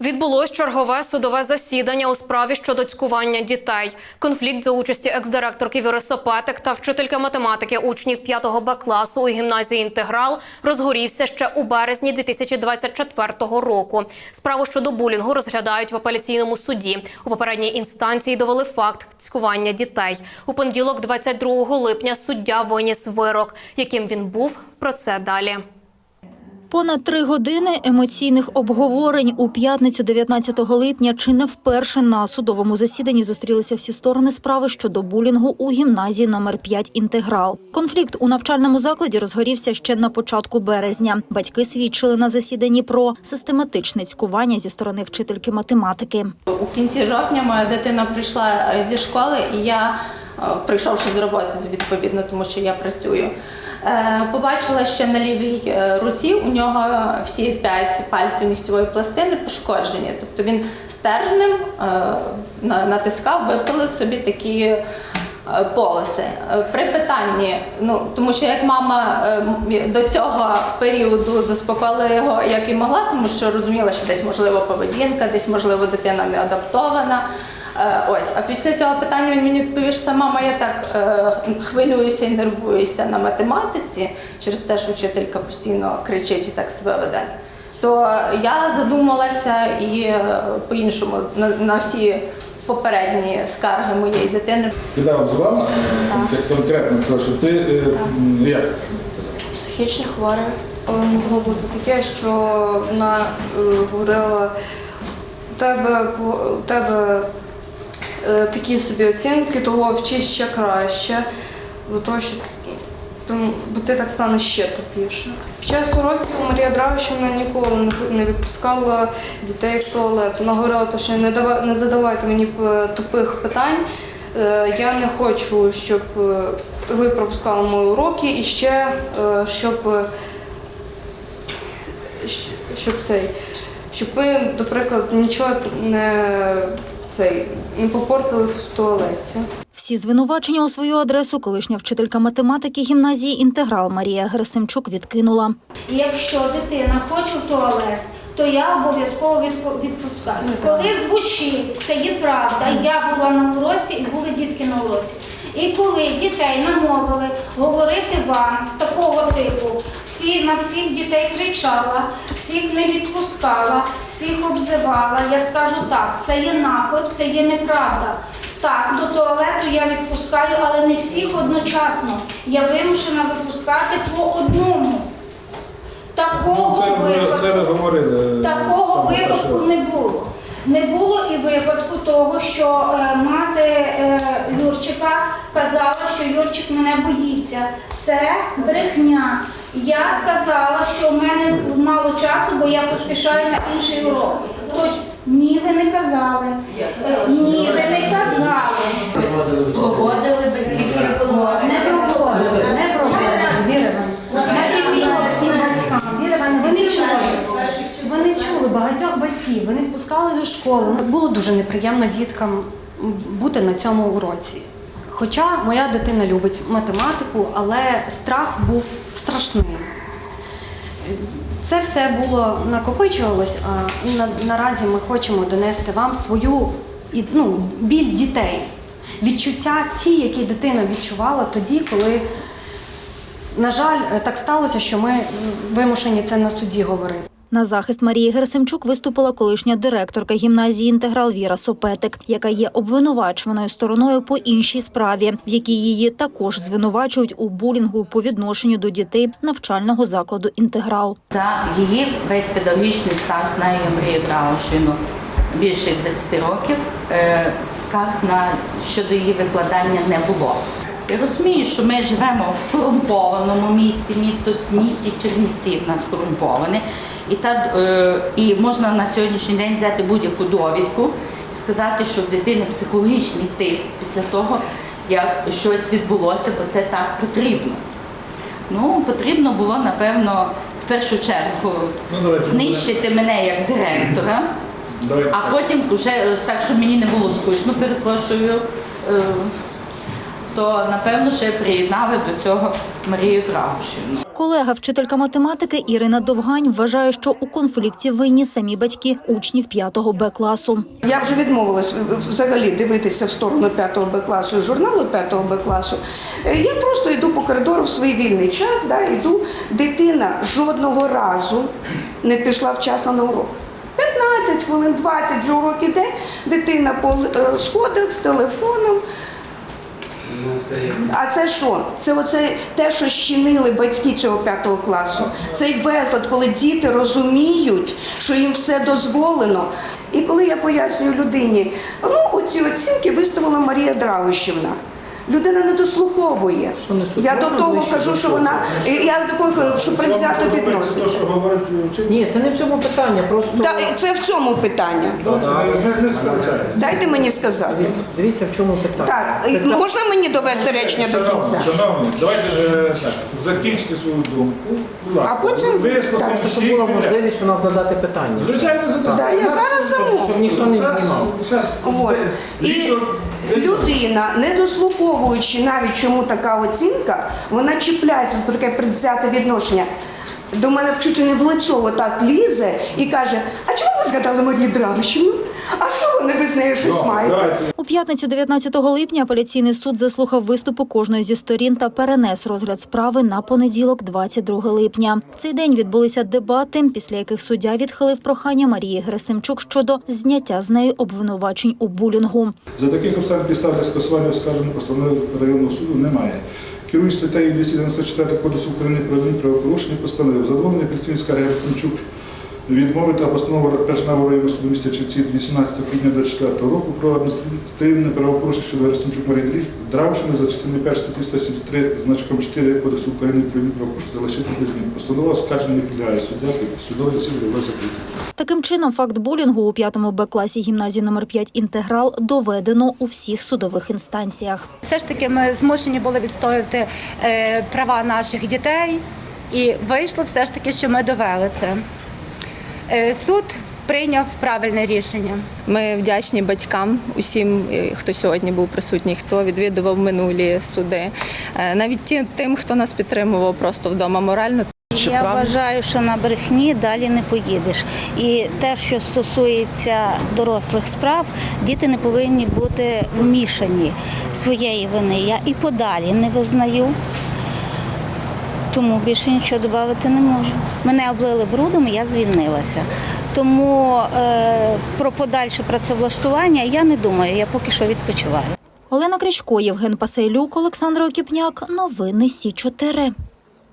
Відбулось чергове судове засідання у справі щодо цькування дітей. Конфлікт за участі екс-директорки Віри Сопетик та вчительки математики учнів 5 Б класу у гімназії «Інтеграл» розгорівся ще у березні 2024 року. Справу щодо булінгу розглядають в апеляційному суді. У попередній інстанції довели факт цькування дітей. У понеділок, 22 липня, суддя виніс вирок. Яким він був, про це далі. Понад три години емоційних обговорень у п'ятницю 19 липня чи не вперше на судовому засіданні зустрілися всі сторони справи щодо булінгу у гімназії номер 5 «Інтеграл». Конфлікт у навчальному закладі розгорівся ще на початку березня. Батьки свідчили на засіданні про систематичне цькування зі сторони вчительки математики. У кінці жовтня моя дитина прийшла е, зі школи, і я, е, прийшовши з роботи, відповідно, тому що я працюю, побачила, що на лівій е, руці у нього всі п'ять пальців нігтєвої пластини пошкоджені. Тобто він стержнем е, натискав, випилив собі такі. Е, Полоси Е, при питанні, ну тому що як мама е, до цього періоду заспокоїла його як і могла, тому що розуміла, що десь можливо поведінка, десь можливо дитина не адаптована. Ось, а після цього питання він мені відповів, що мама, я так хвилююся і нервуюся на математиці через те, що вчителька постійно кричить і так себе веде. То я задумалася і по-іншому на всі попередні скарги моєї дитини Тебе обзивала конкретно що ти е, як? Психічні хворі. Е, Могло бути таке, що вона е, говорила, у тебе, у тебе такі собі оцінки, того вчись ще краще, бо, то, що, бо ти так станеш ще тупіше. Під час уроків Марія Дравищевна ніколи не- відпускала дітей в туалет. Вона говорила, що не, дава, не задавайте мені е, тупих питань. Е, Я не хочу, щоб е, ви пропускали мої уроки і ще щоб, щоб цей, щоб ви, наприклад, нічого не цей попортили в туалеті. Всі звинувачення у свою адресу колишня вчителька математики гімназії «Інтеграл» Марія Герасимчук відкинула. Якщо дитина хоче в туалет, то я обов'язково відпу- відпускаю. Коли звучить, це є правда. Я була на уроці і були дітки на уроці. І коли дітей намовили говорити вам такого типу, всі на всіх дітей кричала, всіх не відпускала, всіх обзивала. Я скажу так, це є наклеп, це є неправда. Так, до туалету я відпускаю, але не всіх одночасно. Я вимушена випускати по одному. Такого Це випадку. це говорили. Такого випадку не було. Не було і випадку того, що е, мати е, Юрчика казала, що Юрчик мене боїться. Це брехня. Я сказала, що в мене мало часу, бо я поспішаю на інший урок. Тож, ні, ви не казали. Ні, ви не казали. погодили батьківські Не проводили, не проводили. Вони чули, вони чули багатьох батьків, вони впускали до школи. Було дуже неприємно діткам бути на цьому уроці. Хоча моя дитина любить математику, але страх був страшним. Це все було накопичувалось, а на, наразі ми хочемо донести вам свою ну, біль дітей, відчуття ті, які дитина відчувала тоді, коли на жаль, так сталося, що ми вимушені це на суді говорити. На захист Марії Герасимчук виступила колишня директорка гімназії «Інтеграл» Віра Сопетик, яка є обвинувачуваною стороною по іншій справі, в якій її також звинувачують у булінгу по відношенню до дітей навчального закладу «Інтеграл». За її весь педагогічний стаж знаю я Марію Драушину більше 20 років. Е, Скарг на щодо її викладання не було. Я розумію, що ми живемо в корумпованому місті, місто місті Чернівці в нас корумповане. І та е, і можна на сьогоднішній день взяти будь-яку довідку і сказати, що в дитини психологічний тиск після того, як щось відбулося, бо це так потрібно. Ну, потрібно було, напевно, в першу чергу Ну, давайте знищити мене як директора, Давайте а потім вже так, щоб мені не було скучно, перепрошую. То напевно ще приєднали до цього Марію Драгушину. Колега, вчителька математики Ірина Довгань вважає, що у конфлікті винні самі батьки учнів 5 Б класу. Я вже відмовилась взагалі дивитися в сторону 5 Б класу і журналу 5 Б класу. Е, Я просто йду по коридору в свій вільний час, да, йду. Дитина жодного разу не пішла вчасно на урок. 15 хвилин, 20 вже урок іде, дитина по е, сходах з телефоном. А це що? Це оце те, що щинили батьки цього п'ятого класу. Цей безлад, коли діти розуміють, що їм все дозволено. І коли я пояснюю людині, ну оці оцінки виставила Марія Драгощівна. Людина не дослуховує. Я до того кажу, що вона я до того кажу, що предвзято відноситься. Що говорить? Ні, це не в цьому питання. Просто Та, це в цьому питання. Не, не. Дайте мені сказати. дивіться, дивіться, в чому питання. Так, і можна мені довести речення до кінця? Шановні, давайте е, закінчити свою думку. А потім- так. Просто щоб була можливість у нас задати питання. Звичайно, задати. Да, я зараз замовлю. Щоб ніхто не знімав. От. І людина, не дослуховуючи навіть чому така оцінка, вона чіпляється от таке предвзяте відношення. До мене чуть не в лицо отак лізе і каже: А чому ви згадали Марію Драгощину? А що вони ви з нею щось маєте? Давайте. У п'ятницю 19 липня апеляційний суд заслухав виступи кожної зі сторін та перенес розгляд справи на понеділок, 22 липня. В цей день відбулися дебати, після яких суддя відхилив прохання Марії Герасимчук щодо зняття з неї обвинувачень у булінгу. За таких обставин підстав для скасування оскарження постанови районного суду немає. Керуючись статтею 294 Кодексу України про адмінправопорушення постановив задоволений апеляційний скарги Герасимчук відмовити постанову Першого районного суду міста Черці 18 квітня 24 року про адміністративне правопорушення щодо Герасимчук Марії Дрі- Дравшини за частиною 1 статті 173 значком 4 Кодексу України про адмінправопорушення залишити без змін. Постанова оскарження не підлягає суддя, судове засідання було закрите. Таким чином, факт булінгу у 5 Б класі гімназії номер 5 інтеграл доведено у всіх судових інстанціях. Все ж таки ми змушені були відстоювати е, права наших дітей, і вийшло все ж таки, що ми довели це. Е, суд прийняв правильне рішення. Ми вдячні батькам, усім, е, хто сьогодні був присутній, хто відвідував минулі суди, Е, навіть тим, хто нас підтримував просто вдома морально. Я вважаю, що на брехні далі не поїдеш. І те, що стосується дорослих справ, діти не повинні бути вмішані своєї вини. Я і подалі не визнаю. Тому більше нічого додати не можу. Мене облили брудом, і я звільнилася. Тому е, про подальше працевлаштування я не думаю, я поки що відпочиваю. Олена Кричко, Євген Пасейлюк, Олександр Окіпняк. Новини Сі 4